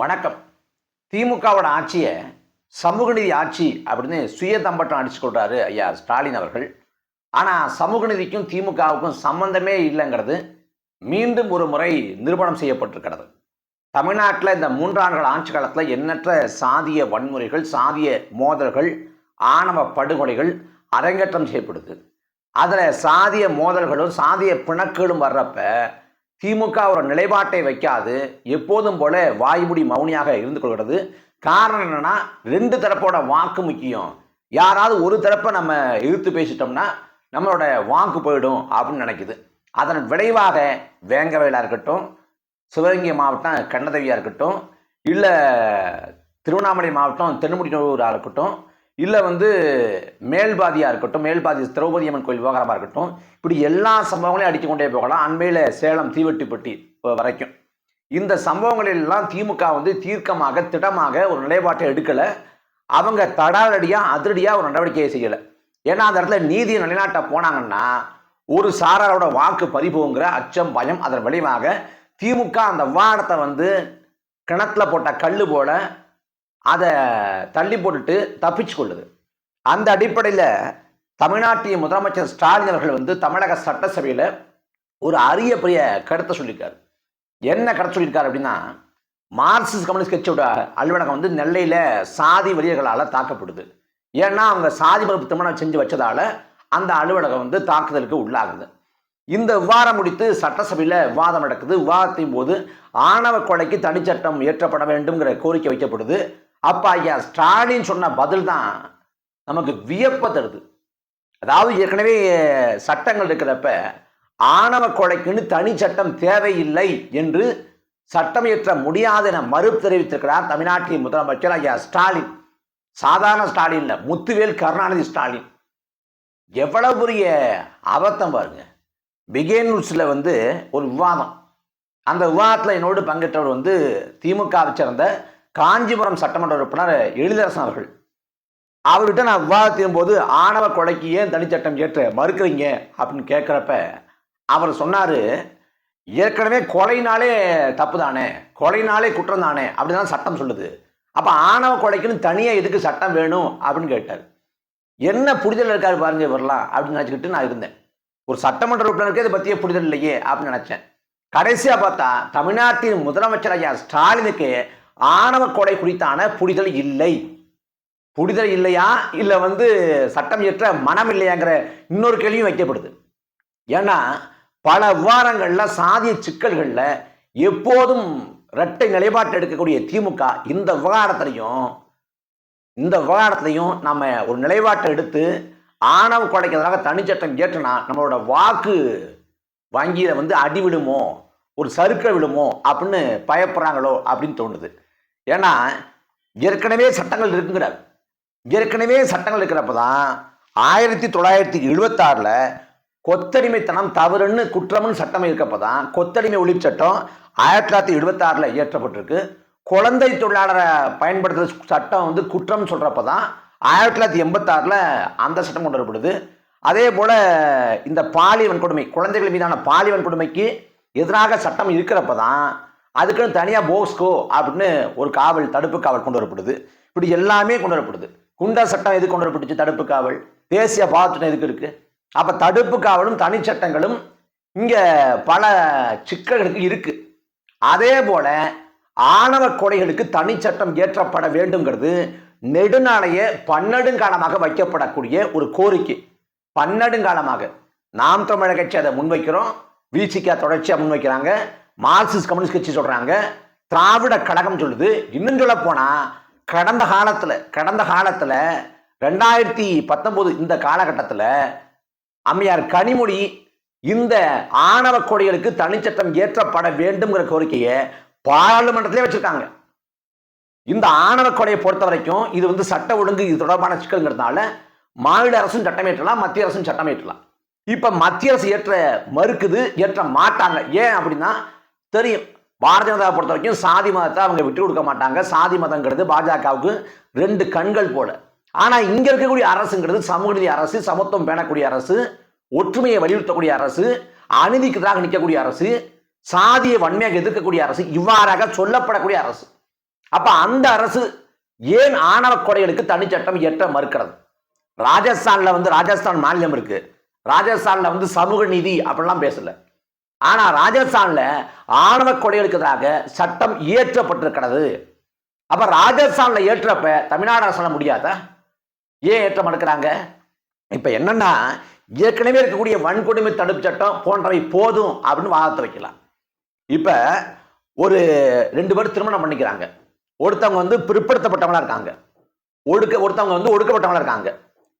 வணக்கம். திமுகவோட ஆட்சியை சமூக நீதி ஆட்சி அப்படின்னு சுய தம்பட்டம் அடிச்சு கொள்றாரு ஐயா ஸ்டாலின் அவர்கள். ஆனால் சமூக நீதிக்கும் திமுகவுக்கும் சம்பந்தமே இல்லைங்கிறது மீண்டும் ஒரு முறை நிரூபணம் செய்யப்பட்டிருக்கிறது. தமிழ்நாட்டில் இந்த மூன்றாண்டுகள் ஆட்சி காலத்தில் எண்ணற்ற சாதிய வன்முறைகள் சாதிய மோதல்கள் ஆணவ படுகொலைகள் அரங்கேற்றம் செய்யப்படுது. அதில் சாதிய மோதல்களும் சாதிய பிணக்குகளும் வர்றப்ப திமுக ஒரு நிலைப்பாட்டை வைக்காது எப்போதும் போல வாய்மூடி மௌனியாக இருந்து கொள்கிறது. காரணம் என்னன்னா ரெண்டு தரப்போட வாக்கு முக்கியம். யாராவது ஒரு தரப்பை நம்ம எதிர்த்து பேசிட்டோம்னா நம்மளோட வாக்கு போயிடும் அப்படின்னு நினைக்குது. அதன் விளைவாக வேங்கவேலா இருக்கட்டும் சிவகங்கை மாவட்டம் கண்ணதவியாக இருக்கட்டும் இல்லை திருவண்ணாமலை மாவட்டம் தென்முடிநூறாக இருக்கட்டும் இல்லை வந்து மேல்பாதியாக இருக்கட்டும் மேல்பாதி திரௌபதி அம்மன் கோயில் விவகாரமாக இருக்கட்டும் இப்படி எல்லா சம்பவங்களையும் அடித்து கொண்டே போகலாம். அண்மையில் சேலம் தீவெட்டிப்பட்டி வரைக்கும். இந்த சம்பவங்களெல்லாம் திமுக வந்து தீர்க்கமாக திடமாக ஒரு நிலைப்பாட்டை எடுக்கலை. அவங்க தடாலடியாக அதிரடியாக ஒரு நடவடிக்கையை செய்யலை. ஏன்னா அந்த இடத்துல நீதியை நிலைநாட்ட போனாங்கன்னா ஒரு சாராரோட வாக்கு பறிபோங்கிற அச்சம் பயம் அதன் விளைவாக திமுக அந்த விவாதத்தை வந்து கிணத்துல போட்ட கல் போல அதை தள்ளி போட்டுட்டு தப்பிச்சு கொள்ளுது அந்த அடிப்படையில் தமிழ்நாட்டின் முதலமைச்சர் ஸ்டாலின் அவர்கள் வந்து தமிழக சட்டசபையில் ஒரு அரிய பெரிய கருத்தை சொல்லியிருக்காரு. என்ன கருத்து சொல்லியிருக்காரு அப்படின்னா மார்க்சிஸ்ட் கம்யூனிஸ்ட் கட்சியோட அலுவலகம் வந்து நெல்லையில் சாதி வரியர்களால் தாக்கப்படுது. ஏன்னா அவங்க சாதி பரப்பு திருமணம் செஞ்சு வச்சதால அந்த அலுவலகம் வந்து தாக்குதலுக்கு உள்ளாகுது. இந்த விவாதம் முடித்து சட்டசபையில் விவாதம் நடக்குது. விவாதத்தின் போது ஆணவ கொலைக்கு தனிச்சட்டம் இயற்றப்பட வேண்டும்ங்கிற கோரிக்கை வைக்கப்படுது. அப்ப ஐயா ஸ்டாலின் சொன்ன பதில் தான் நமக்கு வியப்பை தருது. அதாவது ஏற்கனவே சட்டங்கள் இருக்கிறப்ப ஆணவ கொலைக்குன்னு தனி சட்டம் தேவையில்லை என்று சட்டம் இயற்ற முடியாது என மறுப்பு தெரிவித்திருக்கிறார் தமிழ்நாட்டின் முதலமைச்சர் ஐயா ஸ்டாலின். சாதாரண ஸ்டாலின் முத்துவேல் கருணாநிதி ஸ்டாலின். எவ்வளவு பெரிய அபத்தம் பாருங்க. பிகேன் நியூஸில் வந்து ஒரு விவாதம். அந்த விவாதத்தில் என்னோடு பங்கேற்றவர் வந்து திமுகவை சேர்ந்த காஞ்சிபுரம் சட்டமன்ற உறுப்பினர் எழிலரசன் அவர்கள். அவர்கிட்ட நான் விவாதத்தின் போது ஆணவ கொலைக்கு ஏன் தனிச்சட்டம் ஏற்ற மறுக்கிறீங்க? அப்படின்னு கேட்குறப்ப அவர் சொன்னார் ஏற்கனவே கொலைனாலே தப்பு தானே கொலைனாலே குற்றம் தானே அப்படின்னு தான் சட்டம் சொல்லுது. அப்போ ஆணவ கொலைக்குன்னு தனியாக எதுக்கு சட்டம் வேணும்? அப்படின்னு கேட்டார். என்ன புரிதல் இருக்காரு பாருங்க இவரெல்லாம் அப்படின்னு நினச்சிக்கிட்டு நான் இருந்தேன். ஒரு சட்டமன்ற உறுப்பினருக்கு இதை பற்றிய புரிதல் இல்லையே அப்படின்னு நினச்சேன். கடைசியாக பார்த்தா தமிழ்நாட்டின் முதலமைச்சர் ஐயா ஸ்டாலினுக்கு ஆணவ கொலை குறித்தான புரிதல் இல்லை. புரிதல் இல்லையா? இல்லை வந்து சட்டம் இயற்ற மனம் இல்லையாங்கிற இன்னொரு கேள்வியும் வைக்கப்படுது. ஏன்னா பல வாரங்களில் சாதிய சிக்கல்களில் எப்போதும் இரட்டை நிலைப்பாட்டு எடுக்கக்கூடிய திமுக இந்த விவகாரத்திலையும் இந்த விவகாரத்திலையும் நம்ம ஒரு நிலைப்பாட்டை எடுத்து ஆணவ கொலைக்கு எதிராக தனிச்சட்டம் ஏற்றுனா நம்மளோட வாக்கு வங்கியில் வந்து அடி விடுமோ ஒரு சறுக்க விடுமோ அப்படின்னு பயப்படுறாங்களோ அப்படின்னு தோணுது. ஏன்னா ஏற்கனவே சட்டங்கள் இருக்குங்கிறார். ஏற்கனவே சட்டங்கள் இருக்கிறப்ப தான் ஆயிரத்தி தொள்ளாயிரத்தி எழுபத்தாறில் கொத்தடிமைத்தனம் தவறுன்னு குற்றம்னு சட்டம் இருக்கப்போ தான் கொத்தடிமை ஒழிப்பு சட்டம் ஆயிரத்தி தொள்ளாயிரத்தி எழுபத்தாறில் இயற்றப்பட்டிருக்கு. குழந்தை தொழிலாளரை பயன்படுத்துகிற சட்டம் வந்து குற்றம் சொல்கிறப்ப தான் ஆயிரத்தி தொள்ளாயிரத்தி எண்பத்தாறில் அந்த சட்டம் கொண்டு வரப்படுது. அதே போல் இந்த பாலியல் வன்கொடுமை குழந்தைகள் மீதான பாலியல் வன்கொடுமைக்கு எதிராக சட்டம் இருக்கிறப்ப தான் அதுக்குன்னு தனியாக போஸ்கோ அப்படின்னு ஒரு காவல் தடுப்பு காவல் கொண்டு வரப்படுது. இப்படி எல்லாமே கொண்டு வரப்படுது. குண்டர் சட்டம் எது கொண்டு வரப்பட்டுச்சு? தடுப்பு காவல். தேசிய பாதுகாப்பு எதுக்கு இருக்குது அப்போ தடுப்பு காவலும் தனி சட்டங்களும் இங்கே பல சிக்கல்களுக்கு இருக்கு. அதே போல ஆணவ கொலைகளுக்கு தனி சட்டம் ஏற்றப்பட வேண்டுங்கிறது நெடுநாளைய பன்னெடுங்காலமாக வைக்கப்படக்கூடிய ஒரு கோரிக்கை. பன்னெடுங்காலமாக நாம் தமிழக கட்சி அதை முன்வைக்கிறோம். வீச்சிக்கா தொடர்ச்சியாக முன்வைக்கிறாங்க. மார்க்சிஸ்ட் கம்யூனிஸ்ட் கட்சி சொல்கிறாங்க திராவிட கழகம் சொல்லுது. இன்னும் சொல்ல போனால் கடந்த காலத்தில் கடந்த காலத்தில் ரெண்டாயிரத்தி பத்தொம்போது இந்த காலகட்டத்தில் அம்மையார் கனிமொழி இந்த ஆணவ கொடிகளுக்கு தனிச்சட்டம் ஏற்றப்பட வேண்டும்ங்கிற கோரிக்கையை பாராளுமன்றத்திலே வச்சிருக்காங்க. இந்த ஆணவ கொடையை பொறுத்த வரைக்கும் இது வந்து சட்ட ஒழுங்கு இது தொடர்பான சிக்கல்ங்கிறதுனால மாநில அரசும் சட்டமேற்றலாம் மத்திய அரசும் சட்டமேற்றலாம் இப்போ மத்திய அரசு ஏற்ற மறுக்குது ஏற்ற மாட்டாங்க. ஏன் அப்படின்னா தெரியும். பாரதிய ஜனதா பொறுத்த வரைக்கும் சாதி மதத்தை அவங்க விட்டு கொடுக்க மாட்டாங்க. சாதி மதங்கிறது பாஜகவுக்கு ரெண்டு கண்கள் போல. ஆனால் இங்கே இருக்கக்கூடிய அரசுங்கிறது சமூக நீதி அரசு சமத்துவம் பேணக்கூடிய அரசு ஒற்றுமையை வலியுறுத்தக்கூடிய அரசு அநீதிக்கு எதிராக நிற்கக்கூடிய அரசு சாதியை வன்மையாக எதிர்க்கக்கூடிய அரசு இவ்வாறாக சொல்லப்படக்கூடிய அரசு. அப்போ அந்த அரசு ஏன் ஆணவ கொடைகளுக்கு தனிச்சட்டம் இயற்ற மறுக்கிறது? ராஜஸ்தானில் வந்து ராஜஸ்தான் மாநிலம் இருக்கு. ராஜஸ்தானில் வந்து சமூக நீதி அப்படிலாம் பேசலை. ஆனால் ராஜஸ்தானில் ஆணவ கொலைகளுக்கு எதிராக சட்டம் இயற்றப்பட்டிருக்கிறது. அப்போ ராஜஸ்தானில் ஏற்றப்ப தமிழ்நாடு அரசால முடியாதா? ஏன் ஏற்ற மறுக்கிறாங்க? இப்போ என்னன்னா ஏற்கனவே இருக்கக்கூடிய வன்கொடுமை தடுப்பு சட்டம் போன்றவை போதும் அப்படின்னு வாதத்தை வைக்கலாம். இப்போ ஒரு ரெண்டு பேர் திருமணம் பண்ணிக்கிறாங்க. ஒருத்தவங்க வந்து பிற்படுத்தப்பட்டவங்களா இருக்காங்க. ஒடுக்க ஒருத்தவங்க வந்து ஒடுக்கப்பட்டவங்களா இருக்காங்க.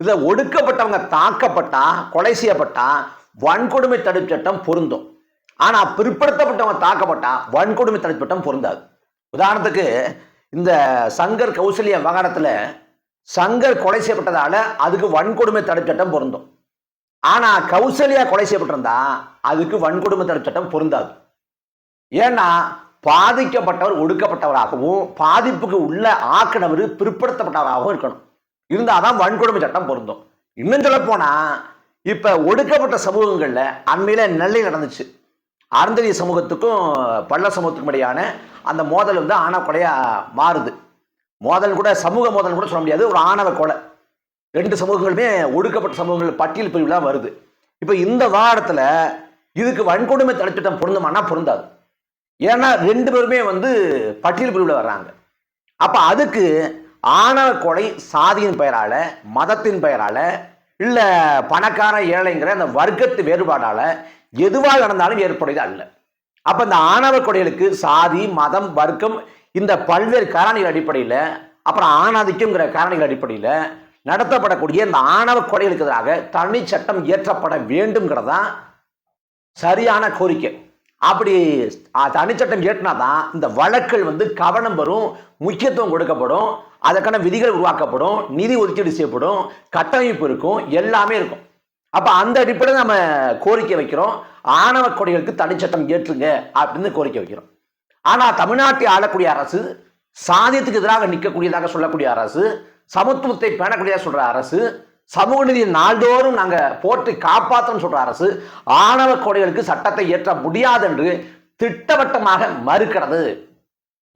இதில் ஒடுக்கப்பட்டவங்க தாக்கப்பட்டா கொலை செய்யப்பட்டா வன்கொடுமை தடுப்பு சட்டம் பொருந்தும். ஆனா பிற்படுத்தப்பட்டவன் தாக்கப்பட்டா வன்கொடுமை தடைப்பட்டம் சட்டம் பொருந்தாது. உதாரணத்துக்கு இந்த சங்கர் கௌசல்யா விவகாரத்துல சங்கர் கொலை செய்யப்பட்டதால அதுக்கு வன்கொடுமை தடை சட்டம் பொருந்தும். ஆனா கௌசல்யா கொலை செய்யப்பட்டிருந்தா அதுக்கு வன்கொடுமை தடை சட்டம் பொருந்தாது. ஏன்னா பாதிக்கப்பட்டவர் ஒடுக்கப்பட்டவராகவும் பாதிப்புக்கு உள்ள ஆக்கினவர் பிற்படுத்தப்பட்டவராகவும் இருக்கணும். இருந்தாதான் வன்கொடுமை சட்டம் பொருந்தும். இன்னும் சொல்ல போனா இப்ப ஒடுக்கப்பட்ட சமூகங்கள்ல அண்மையில நெல்லை நடந்துச்சு. அருந்ததிய சமூகத்துக்கும் பள்ள சமூகத்துக்கும் இடையான அந்த மோதல் வந்து ஆணவ கொலையாக மாறுது. மோதல் கூட சமூக மோதல் கூட சொல்ல முடியாது. ஒரு ஆணவ கொலை. ரெண்டு சமூகங்களுமே ஒடுக்கப்பட்ட சமூகங்கள் பட்டியல் பிரிவுலாம் வருது. இப்போ இந்த வாரத்தில் இதுக்கு வன்கொடுமை தடுத்திட்டம் பொருந்துமானா பொருந்தாது. ஏன்னா ரெண்டு பேருமே வந்து பட்டியல் பிரிவில் வர்றாங்க. அப்போ அதுக்கு ஆணவ கொலை சாதியின் பெயரால மதத்தின் பெயரால இல்லை பணக்கார ஏழைங்கிற அந்த வர்க்கத்து வேறுபாடால் எதுவாக நடந்தாலும் ஏற்புடையது அல்ல. அப்போ இந்த ஆணவ கொடைகளுக்கு சாதி மதம் வர்க்கம் இந்த பல்வேறு காரணிகள் அடிப்படையில் அப்புறம் ஆணாதிக்கங்கிற காரணிகள் அடிப்படையில் நடத்தப்படக்கூடிய இந்த ஆணவ கொடைகளுக்கு எதிராக தனி சட்டம் இயற்றப்பட வேண்டும்ங்கிறதான் சரியான கோரிக்கை. அப்படி தனிச்சட்டம் தனிச்சட்டம் இயற்றினாதான் இந்த வழக்கள் வந்து கவனம் வரும் முக்கியத்துவம் கொடுக்கப்படும். அதற்கான விதிகள் உருவாக்கப்படும் நிதி ஒதுக்கீடு செய்யப்படும் கட்டமைப்பு இருக்கும் எல்லாமே இருக்கும். அப்போ அந்த அடிப்படையில் நம்ம கோரிக்கை வைக்கிறோம். ஆணவ கொடைகளுக்கு தனிச்சட்டம் ஏற்றுங்க அப்படின்னு கோரிக்கை வைக்கிறோம். ஆனால் தமிழ்நாட்டை ஆளக்கூடிய அரசு சாதியத்துக்கு எதிராக நிற்கக்கூடியதாக சொல்லக்கூடிய அரசு சமத்துவத்தை பேணக்கூடியதாக சொல்கிற அரசு சமூக நீதியை நாள்தோறும் நாங்கள் போற்றி காப்பாற்றணும் சொல்கிற அரசு ஆணவ கொடைகளுக்கு சட்டத்தை ஏற்ற முடியாது என்று திட்டவட்டமாக மறுக்கிறது.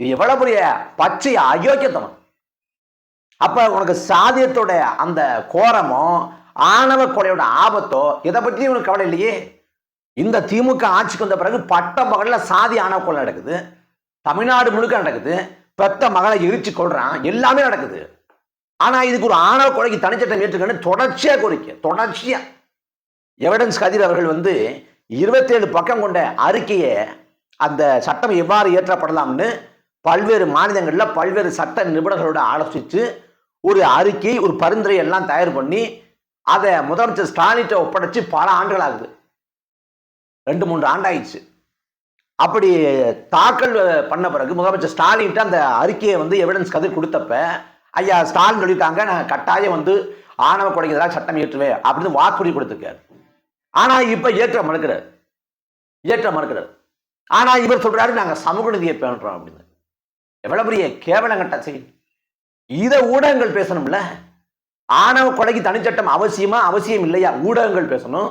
இது எவ்வளவு பெரிய பச்சை அயோக்கியத்தனம். அப்போ உனக்கு சாதியத்தோட அந்த கோரமோ ஆணவ கொலையோட ஆபத்தோ இதை பற்றியும் உனக்கு கவலை இல்லையே? இந்த திமுக ஆட்சிக்கு வந்த பிறகு பட்ட மகளில் சாதி ஆணவ கொலை நடக்குது. தமிழ்நாடு முழுக்க நடக்குது. பெத்த மகளை எரிச்சு கொள்றான் எல்லாமே நடக்குது. ஆனால் இதுக்கு ஒரு ஆணவ கொலைக்கு தனிச்சட்டம் ஏற்றுக்கன்னு தொடர்ச்சியாக கோரிக்கை. தொடர்ச்சியா. எவிடன்ஸ் கதிர் அவர்கள் வந்து இருபத்தேழு பக்கம் கொண்ட அறிக்கையை அந்த சட்டம் எவ்வாறு இயற்றப்படலாம்னு பல்வேறு மாநிலங்களில் பல்வேறு சட்ட நிபுணர்களோட ஆலோசித்து ஒரு அறிக்கை ஒரு பரிந்துரை எல்லாம் தயார் பண்ணி அதை முதலமைச்சர் ஸ்டாலின்கிட்ட ஒப்படைச்சு பல ஆண்டுகள் ஆகுது ரெண்டு மூன்று ஆண்டாயிடுச்சு. அப்படி தாக்கல் பண்ண பிறகு முதலமைச்சர் ஸ்டாலின்கிட்ட அந்த அறிக்கையை வந்து எவிடன்ஸ் கதிர் கொடுத்தப்ப ஐயா ஸ்டாலின் சொல்லியிருக்காங்க நான் கட்டாயம் வந்து ஆணவ கொலைக்கு சட்டம் ஏற்றுவேன் அப்படின்னு வாக்குறுதி கொடுத்துருக்காரு. ஆனால் இப்போ ஏற்ற மறுக்கிறார். ஏற்ற மறுக்கிறார். ஆனால் இவர் சொல்கிறாரு நாங்கள் சமூக நீதியை பேணுறோம் அப்படின்னு. எவ்வளோ பெரிய கேவலங்கட்ட செயல் இதை ஊடகங்கள் பேசணும்ல? ஆணவ கொலைக்கு தனிச்சட்டம் அவசியமா? அவசியம் இல்லையா? ஊடகங்கள் பேசணும்.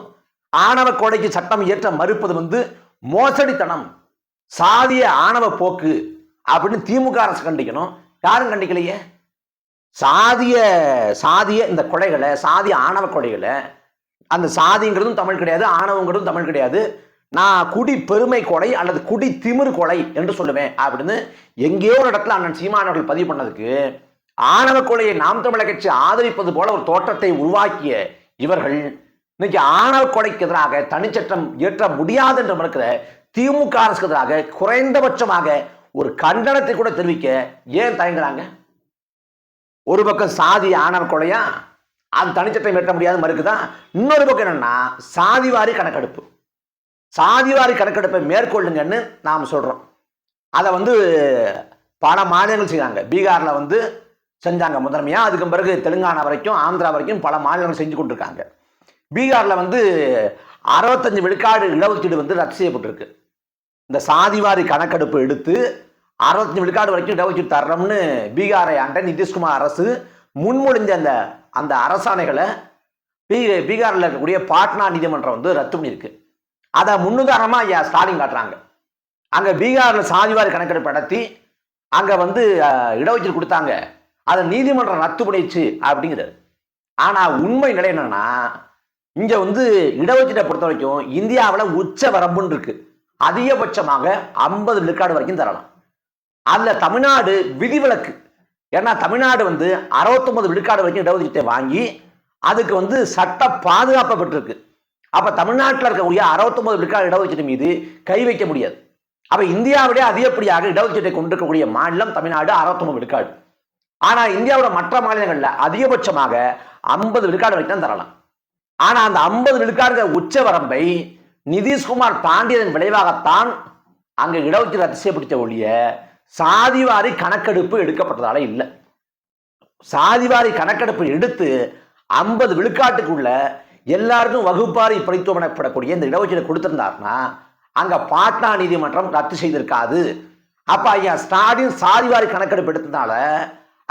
ஆணவ கொலைக்கு சட்டம் இயற்ற மறுப்பது வந்து மோசடித்தனம். சாதிய ஆணவ போக்கு அப்படின்னு திமுக அரசு கண்டிக்கணும். யாரும் கண்டிக்கலையே? சாதிய சாதிய இந்த கொலைகளை சாதிய ஆணவ கொலைகளை அந்த சாதிங்கிறதும் தமிழ் கிடையாது ஆணவங்கிறதும் தமிழ் கிடையாது. நான் குடி பெருமை கொலை அல்லது குடி திமிர் கொலை என்று சொல்லுவேன் அப்படின்னு எங்கேயோ ஒரு இடத்துல அண்ணன் சீமானவர்கள் பதிவு பண்ணதுக்கு ஆணவ கொலையை நாம் தமிழர் கட்சி ஆதரிப்பது போல ஒரு தோற்றத்தை உருவாக்கிய இவர்கள் இன்னைக்கு ஆணவ கொலைக்கு எதிராக தனிச்சட்டம் இயற்ற முடியாது என்று மறுக்கிற திமுக அரசுக்கு எதிராக குறைந்தபட்சமாக ஒரு கண்டனத்தை கூட தெரிவிக்க ஏன் தயங்குறாங்க? ஒரு பக்கம் சாதி ஆணவ கொலையா? அது தனிச்சட்டம் ஏற்ற முடியாது மறுக்குதா? இன்னொரு பக்கம் என்னன்னா சாதிவாரி கணக்கெடுப்பு. சாதிவாரி கணக்கெடுப்பை மேற்கொள்ளுங்கன்னு நாம் சொல்றோம். அதை வந்து பல மாநிலங்கள் செய்கிறாங்க பீகாரில் வந்து செஞ்சாங்க முதன்மையாக அதுக்கு பிறகு தெலுங்கானா வரைக்கும் ஆந்திரா வரைக்கும் பல மாநிலங்கள் செஞ்சு கொண்டிருக்காங்க. பீகாரில் வந்து அறுபத்தஞ்சு விழுக்காடு இடஒதுக்கீடு வந்து ரத்து செய்யப்பட்டிருக்கு. இந்த சாதிவாரி கணக்கெடுப்பு எடுத்து அறுபத்தஞ்சு விழுக்காடு வரைக்கும் இடஒதுக்கீடு தர்றோம்னு பீகாரை ஆண்ட நிதிஷ்குமார் அரசு முன்மொழிஞ்ச அந்த அந்த அரசாணைகளை பீ பீகாரில் இருக்கக்கூடிய பாட்னா நீதிமன்றம் வந்து ரத்து பண்ணியிருக்கு. அதை முன்னுதாரணமாக ஐயா ஸ்டாலின் காட்டுறாங்க. அங்கே பீகாரில் சாதிவாரி கணக்கெடுப்பு நடத்தி அங்கே வந்து இடஒதுக்கீடு கொடுத்தாங்க. அதை நீதிமன்றம் ரத்து பண்ணிடுச்சு அப்படிங்கிறாரு. ஆனால் உண்மை நிலை என்னன்னா இங்கே வந்து இடஒதுக்கீட்டை பொறுத்த வரைக்கும் இந்தியாவில் உச்ச வரம்புன்னு இருக்கு. அதிகபட்சமாக ஐம்பது விழுக்காடு வரைக்கும் தரலாம். அதில் தமிழ்நாடு விதிவிலக்கு. ஏன்னா தமிழ்நாடு வந்து அறுபத்தொன்பது விழுக்காடு வரைக்கும் இடஒதுக்கீட்டை வாங்கி அதுக்கு வந்து சட்ட பாதுகாப்பு பெற்றிருக்கு. அப்போ தமிழ்நாட்டில் இருக்கக்கூடிய அறுபத்தொம்பது விழுக்காடு இடஒதுக்கீடு மீது கை வைக்க முடியாது. அப்போ இந்தியாவிலே அதிகப்படியாக இடஒதுக்கீட்டை கொண்டிருக்கக்கூடிய மாநிலம் தமிழ்நாடு அறுபத்தொம்பது விழுக்காடு. ஆனால் இந்தியாவோட மற்ற மாநிலங்களில் அதிகபட்சமாக ஐம்பது விழுக்காடு வரைக்கும் தான் தரலாம். ஆனால் அந்த ஐம்பது விழுக்காடுங்கிற உச்ச வரம்பை நிதிஷ்குமார் தாண்டியதன் விளைவாகத்தான் அங்கே இடஒதுக்கீடு ரத்து செய்யப்பட்ட ஒழிய சாதிவாரி கணக்கெடுப்பு எடுக்கப்பட்டதால இல்லை. சாதிவாரி கணக்கெடுப்பு எடுத்து ஐம்பது விழுக்காட்டுக்குள்ள எல்லாருக்கும் வகுப்பாரி படித்துவமனப்படக்கூடிய இந்த இடஒதுக்கீடு கொடுத்திருந்தாருன்னா அங்க பாட்னா நீதிமன்றம் ரத்து செய்திருக்காது. அப்ப ஐயா ஸ்டாலின் சாதிவாரி கணக்கெடுப்பு எடுத்ததுனால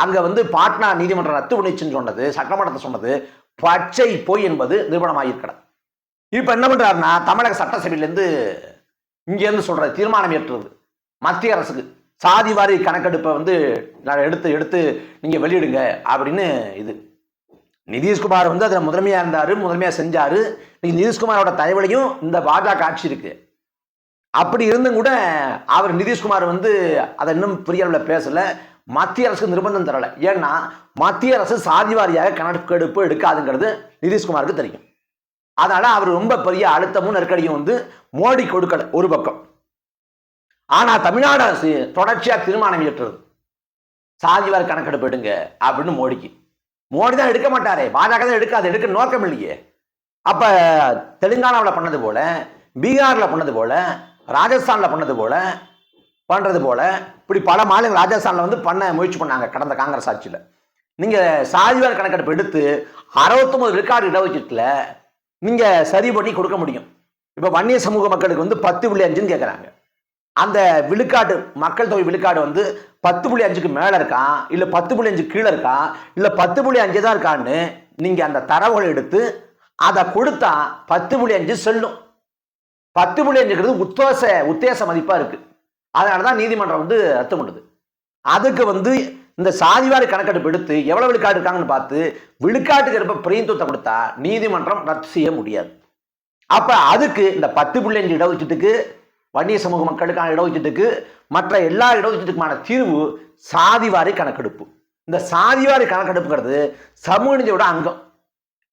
அங்கே வந்து பாட்னா நீதிமன்றம் ரத்து பண்ணிச்சுன்னு சொன்னது சட்டமன்றத்தை சொன்னது பச்சை பொய் என்பது நிரூபணமாயிருக்கிறது. இப்போ என்ன பண்றாருன்னா தமிழக சட்டசபையிலேருந்து இங்கேருந்து சொல்கிற தீர்மானம் ஏற்றுறது மத்திய அரசுக்கு சாதி வாரி கணக்கெடுப்பை வந்து நான் எடுத்து எடுத்து நீங்கள் வெளியிடுங்க அப்படின்னு இது. நிதிஷ்குமார் வந்து அதில் முதன்மையாக இருந்தார் முதன்மையாக செஞ்சார். இன்னைக்கு நிதிஷ்குமாரோட தலைவலையும் இந்த பாஜக ஆட்சி இருக்கு. அப்படி இருந்தும் கூட அவர் நிதிஷ்குமார் வந்து அதை இன்னும் பெரிய அளவில் பேசலை. மத்திய அரசுக்கு நிர்பந்தம் தரல. ஏன்னா மத்திய அரசு சாதிவாரியாக கணக்கெடுப்பு எடுக்காதுங்கிறது நிதிஷ்குமாருக்கு தெரியும். அதனால அவர் ரொம்ப பெரிய அழுத்தமும் நெருக்கடியும் வந்து மோடி கொடுக்கல ஒரு பக்கம். ஆனா தமிழ்நாடு அரசு தொடர்ச்சியா தீர்மானம் ஏற்றுறது சாதிவாரி கணக்கெடுப்பு எடுங்க அப்படின்னு மோடிக்கு. மோடி தான் எடுக்க மாட்டாரே. பாஜக தான் எடுக்காது. எடுக்க நோக்கம் இல்லையே. அப்ப தெலுங்கானாவில் பண்ணது போல பீகார்ல பண்ணது போல ராஜஸ்தான்ல பண்ணது போல பண்ணுறது போல். இப்படி பல மாநிலங்கள் ராஜஸ்தானில் வந்து பண்ண முயற்சி பண்ணாங்க கடந்த காங்கிரஸ் ஆட்சியில். நீங்கள் சாதிவார கணக்கெடுப்பு எடுத்து அறுபத்தொம்பது விழுக்காடு இடஒதுக்கீட்டில் நீங்கள் சரி பண்ணி கொடுக்க முடியும். இப்போ வன்னிய சமூக மக்களுக்கு வந்து பத்து புள்ளி அஞ்சுன்னு கேட்குறாங்க அந்த விழுக்காடு மக்கள் தொகை விழுக்காடு வந்து பத்து புள்ளி அஞ்சுக்கு மேலே இருக்கான் இல்லை பத்து புள்ளி அஞ்சு கீழே இருக்கான் இல்லை பத்து புள்ளி அஞ்சு தான் இருக்கான்னு நீங்கள் அந்த தரவுகளை எடுத்து அதை கொடுத்தா பத்து புள்ளி அஞ்சு செல்லும். பத்து புள்ளி அஞ்சுங்கிறது உத்தேச உத்தேச மதிப்பாக இருக்குது அதனால தான் நீதிமன்றம் வந்து ரத்து பண்ணுது அதுக்கு வந்து இந்த சாதிவாரி கணக்கெடுப்பு எடுத்து எவ்வளவு விழுக்காடு இருக்காங்கன்னு பார்த்து விழுக்காட்டுக்கு இருப்ப பிரதிநிதித்துவத்தை கொடுத்தா நீதிமன்றம் ரத்து செய்ய முடியாது. அப்ப அதுக்கு இந்த பத்து புள்ளி அஞ்சு இடஒதுக்கீட்டுக்கு வன்னிய சமூக மக்களுக்கான இடஒதுக்கீட்டுக்கு மற்ற எல்லா இடஒதுக்கீட்டுக்குமான தீர்வு சாதிவாரி கணக்கெடுப்பு. இந்த சாதிவாரி கணக்கெடுப்புங்கிறது சமூக நீதியோட அங்கம்.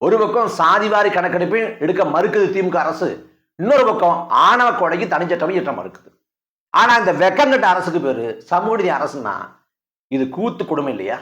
ஒரு பக்கம் சாதிவாரி கணக்கெடுப்பையும் எடுக்க மறுக்குது திமுக அரசு இன்னொரு பக்கம் ஆணவ கொடைக்கு தனிச்சட்டமும் இயற்ற மறுக்குது. ஆனா இந்த வெக்கங்கட்ட அரசுக்கு பேரு சமூக அரசுன்னா இது கூத்து கொடுமை இல்லையா?